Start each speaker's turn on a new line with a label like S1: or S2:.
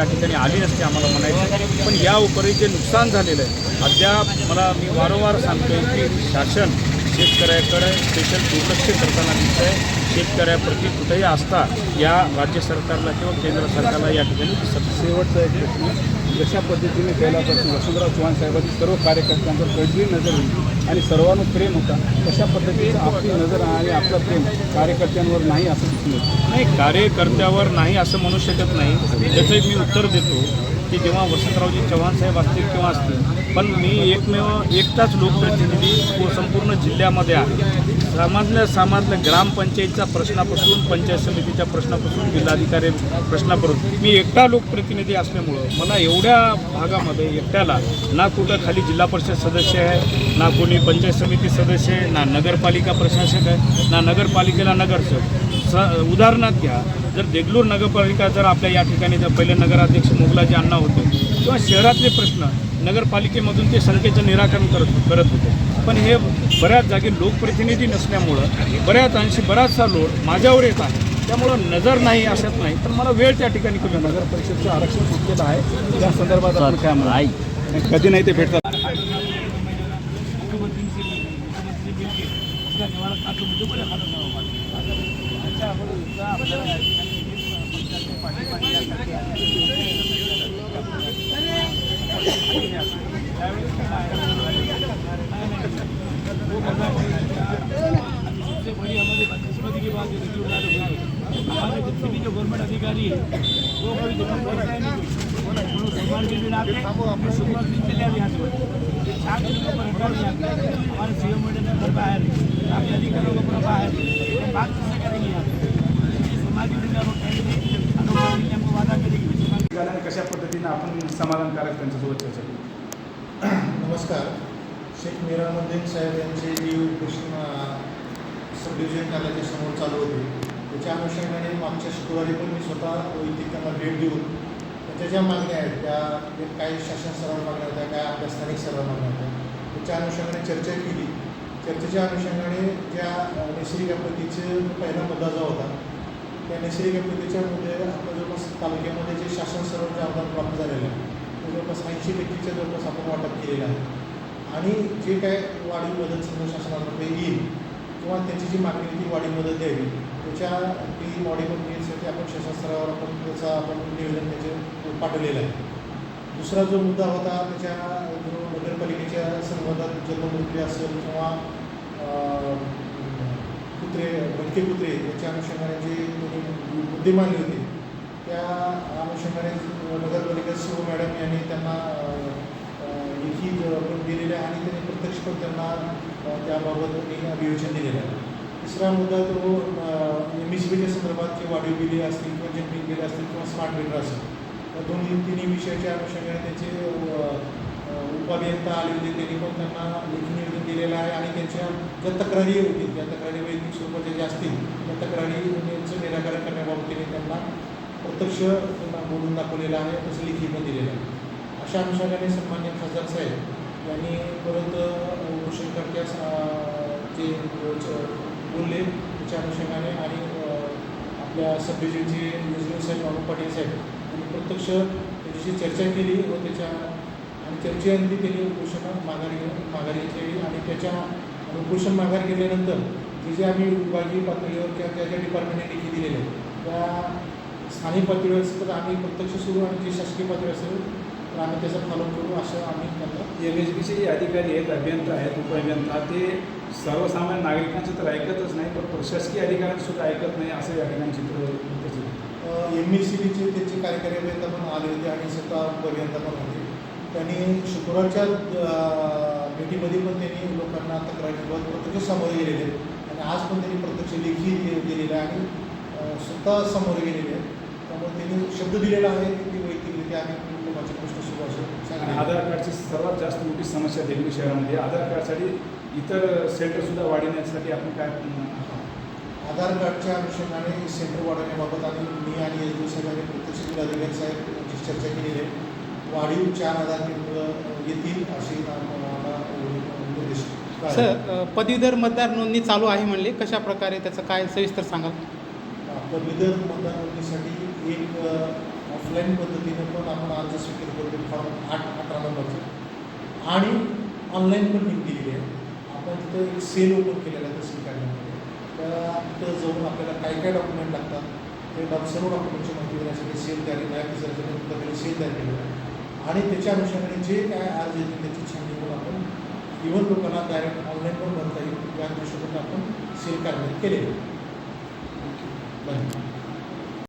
S1: या ठिकाणी आली नसते आम्हाला म्हणायचं. पण या उपरी जे नुकसान झालेलं आहे अद्याप मला मी वारंवार सांगतो की शासन शेतकऱ्याकडे स्पेशल दुर्लक्ष करताना दिसतं आहे शेतकऱ्याप्रती कुठेही आस्था या राज्य सरकारला किंवा केंद्र सरकारला या ठिकाणी दिसत
S2: शेवटचा एक प्रश्न जशा पद्धतीने पहिल्यापासून वसंतराव चव्हाण साहेबांनी सर्व कार्यकर्त्यांवर कडवी नजर होती आणि सर्वांवर प्रेम होता. तशा पद्धतीचं आपली नजर आणि आपलं प्रेम कार्यकर्त्यांवर नाही असं दिसून
S1: नाही कार्यकर्त्यावर नाही असं म्हणू शकत नाही. त्याचं एक मी उत्तर देतो की जेव्हा वसंतरावजी चव्हाण साहेब असतील किंवा असतील पण मी एकमेव एकटाच लोकप्रतिनिधी संपूर्ण जिल्ह्यामध्ये आहे. सामान्य सामान्य ग्रामपंचायतच्या प्रश्नापासून पंचायत समितीच्या प्रश्नापासून जिल्हाधिकारी प्रश्नापासून मी एकटा लोकप्रतिनिधी असल्यामुळं मला एवढ्या भागामध्ये एकट्याला ना कुठं खाली जिल्हा परिषद सदस्य आहे ना कोणी पंचायत समिती सदस्य आहे ना नगरपालिका प्रशासक आहे ना नगरपालिकेला नगरसेवक. स उदाहरणार्थ घ्या जर देगलूर नगरपालिका जर आपल्या या ठिकाणी जर पहिले नगराध्यक्ष मोगलाजी अण्णा होते किंवा शहरातले प्रश्न नगरपालिकेमधून ते संख्येचं निराकरण करत करत होते. पण हे बऱ्याच जागी लोकप्रतिनिधी नसल्यामुळं बऱ्याच अंशी बराचसा लोड माझ्यावर येत आहे. त्यामुळं नजर नाही असत नाही. तर मला वेळ त्या ठिकाणी कमी नगर
S2: नगर परिषदचं आरक्षण सुटलेलं आहे. त्या संदर्भात आपण काय म्हणा? कधी नाही ते भेटतात.
S3: सबसे बड़ी हमारी बदकिस्मती की बात हमारे जितने भी जो गवर्नमेंट अधिकारी है वो कोई जगह पहुँचता ही नहीं भगवान के दिन आते हैं दिन चले आते यहाँ से दिन को पर हटा दिया हमारे सी एम मैडम घर बाहर आपके अधिकारियों को पूरा बाहर बात किससे करेंगे यहाँ समाज करेगी
S2: कशा पद्धतीनं आपण समाधानकारक त्यांच्यासोबत चर्चा केली.
S4: नमस्कार. शेख मीरामुद्दीन साहेब यांचे डी कृष्ण सब डिव्हिजन कार्यालयाच्या समोर चालू होते त्याच्या अनुषंगाने मागच्या शुक्रवारी पण मी स्वतः वैयक्तिक त्यांना भेट देऊन त्याच्या ज्या मागण्या आहेत त्या काही शासन स्तरावर मागण्या होत्या काय आपल्या स्थानिक स्तरावर मागण्या होत्या त्याच्या अनुषंगाने चर्चा केली. चर्चेच्या अनुषंगाने ज्या नैसर्गिक आपत्तीचं पहिला मुद्दा जो होता त्या नैसर्गिक मुद्दे आपल्या जवळपास तालुक्यामध्ये जे शासन स्तरावर जे अनुदान प्राप्त झालेलं आहे ते जवळपास ऐंशी टक्केच्या जवळपास आपण वाटप केलेलं आहे. आणि जे काय वाढीव मदत समजा शासनातर्फे येईल किंवा त्याची जी मागणी ती वाढीव मदत द्यावी त्याच्या ती वाढीव मदतीसाठी आपण शासनस्तरावर आपण त्याचा आपण निवेदन त्याचे पाठवलेलं आहे. दुसरा जो मुद्दा होता त्याच्या जो नगरपालिकेच्या संबंधात जन्ममृत्यू असेल किंवा कुत्रे भटके कुत्रे याच्या अनुषंगाने जे त्यांनी मुद्दे मांडले होते त्या अनुषंगाने नगरपालिका शिव मॅडम यांनी त्यांना अं, लेखी पण दिलेले आहे आणि त्यांनी प्रत्यक्ष पण त्यांना त्याबाबत त्यांनी अभियोजन दिलेलं आहे. तिसरा मुद्दा तो एम एस बीच्या संदर्भात जे वाढीव बिले असतील किंवा जमीन बिले असतील किंवा स्मार्ट मीटर असेल दोन दोन्ही तिन्ही विषयाच्या अनुषंगाने त्याचे उपअभियंता आले होते त्यांनी पण त्यांना लेखी निवेदन दिलेलं आहे आणि त्यांच्या ज्या तक्रारी होतील त्या तक्रारी वैयक्तिक स्वरूपाच्या ज्या असतील त्या तक्रारी यांचं निराकरण करण्याबाबत त्यांनी त्यांना प्रत्यक्ष त्यांना बोलून दाखवलेलं आहे तसं लेखी पण दिलेलं आहे. अशा अनुषंगाने सन्मान्य खासदार साहेब यांनी परत भूषण जे च- बोलले त्याच्या अनुषंगाने आणि आपल्या सब डिव्हिजनचे साहेब बाबू पाटील साहेब यांनी प्रत्यक्ष त्याच्याशी चर्चा केली व त्याच्या चर्चेअंती त्यांनी उपोषण माघारी घेऊन माघारी घेतलेली. आणि त्याच्या उपोषण माघार घेतल्यानंतर जे जे आम्ही विभागीय पातळीवर किंवा ज्या ज्या डिपार्टमेंटने लेखी दिलेले त्या स्थानिक पातळीवर असेल तर आम्ही प्रत्यक्ष सुरू आणि जे शासकीय पातळी असेल तर आम्ही त्याचा फॉलो करू असं आम्ही त्यांना
S2: एम एच बीचे जे अधिकारी आहेत अभियंता आहेत उपअभियंता ते सर्वसामान्य नागरिकांचं तर ऐकतच नाही पण प्रशासकीय अधिकाऱ्यांचं सुद्धा ऐकत नाही असं या ठिकाणी चित्र
S4: एम एस सी बीचे त्यांचे कार्यकारी अभियंता पण आले होते आणि स्वतः अभियंता पण होते. त्यांनी शुक्रवारच्या भेटीमध्ये पण त्यांनी लोकांना तक्रारीबाबत प्रत्यक्ष सामोरे गेलेले आहेत. आणि आज पण त्यांनी प्रत्यक्ष लेखी दिलेलं आहे आणि स्वतः समोर गेलेले आहेत. त्यामुळे त्यांनी शब्द दिलेला आहे की ती वैयक्तिकरित्या आम्ही लोकांचे प्रश्न सुरू
S2: आणि आधार कार्डची सर्वात जास्त मोठी समस्या देगलूर शहरामध्ये. आधार कार्डसाठी इतर सेंटरसुद्धा वाढवण्यासाठी आपण काय
S4: आधार कार्डच्या अनुषंगाने सेंटर वाढवण्याबाबत आम्ही मी आणि एस डी साहेबांनी प्रत्यक्ष जिल्हाधिकारी साहेब चर्चा केलेली आहे. वाढीव चार आधार केंद्र येतील अशी आम्हाला निर्देश
S5: सर पदवीधर मतदार नोंदणी चालू आहे म्हणले. कशा प्रकारे त्याचं काय सविस्तर सांगाल?
S4: पदवीधर मतदान नोंदणीसाठी एक ऑफलाईन पद्धतीने पण आपण अर्ज स्वीकार करतो. फॉर्म आठ अठरा नंबरचं. आणि ऑनलाईन पण लिंक दिलेली आहे. आपण तिथं एक सेल ओपन केलेला आहे तहसील कार्यालयामध्ये. त्या तिथं जाऊन आपल्याला काय काय डॉक्युमेंट लागतात? ते सर्व डॉक्युमेंटची माहिती देण्यासाठी सेल तयार नाही. ऑफिसरच्या पद्धतीने सेल तयार केलेला आहे. आणि त्याच्या अनुषंगाने जे काय आज येतील त्याची छाननी करून आपण इव्हन लोकांना डायरेक्ट ऑनलाईन पण भरता येईल. या दृष्टीकोनात आपण सेल कार्य केले आहे धन्यवाद